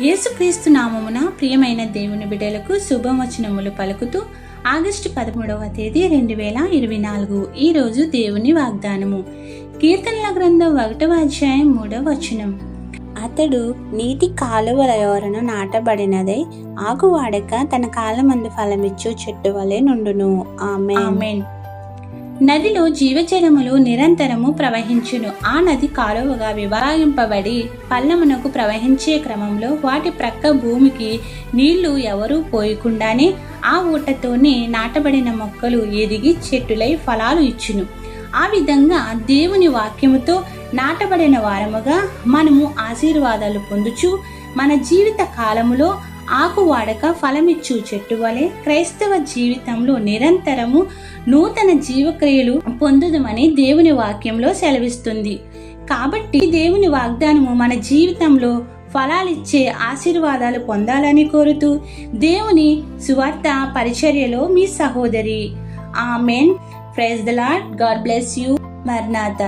యేసుక్రీస్తు నామమున ప్రియమైన దేవుని బిడ్డలకు శుభవచనములు పలుకుతూ ఆగస్టు పదమూడవ తేదీ రెండు వేల ఇరవై నాలుగు ఈరోజు దేవుని వాగ్దానము. కీర్తనల గ్రంథం ఒకటవ అధ్యాయం మూడవ వచనం. అతడు నీటి కాలువల యోరన నాటబడినదై ఆకు వాడక తన కాలమందు ఫలమిచ్చు చెట్టు వలె నుండును. ఆమె నదిలో జీవజలములు నిరంతరము ప్రవహించును. ఆ నది కాలువగా విభాగింపబడి పల్లమునకు ప్రవహించే క్రమంలో వాటి ప్రక్క భూమికి నీళ్ళు ఎవరూ పోయకుండానే ఆ ఊటతోనే నాటబడిన మొక్కలు ఎదిగి చెట్టులై ఫలాలు ఇచ్చును. ఆ విధంగా దేవుని వాక్యముతో నాటబడిన వారముగా మనము ఆశీర్వాదాలు పొందుచు మన జీవిత కాలములో ఆకు వాడక ఫలమిచ్చు. చెట్టు వలె క్రైస్తవ జీవితంలో నిరంతరము నూతన జీవక్రియలు పొందుదమని దేవుని వాక్యంలో సెలవిస్తుంది. కాబట్టి దేవుని వాగ్దానము మన జీవితంలో ఫలాలిచ్చే ఆశీర్వాదాలు పొందాలని కోరుతూ దేవుని సువార్త పరిచర్యలో మీ సహోదరి. Amen. Praise the Lord God bless you. మర్నాథ.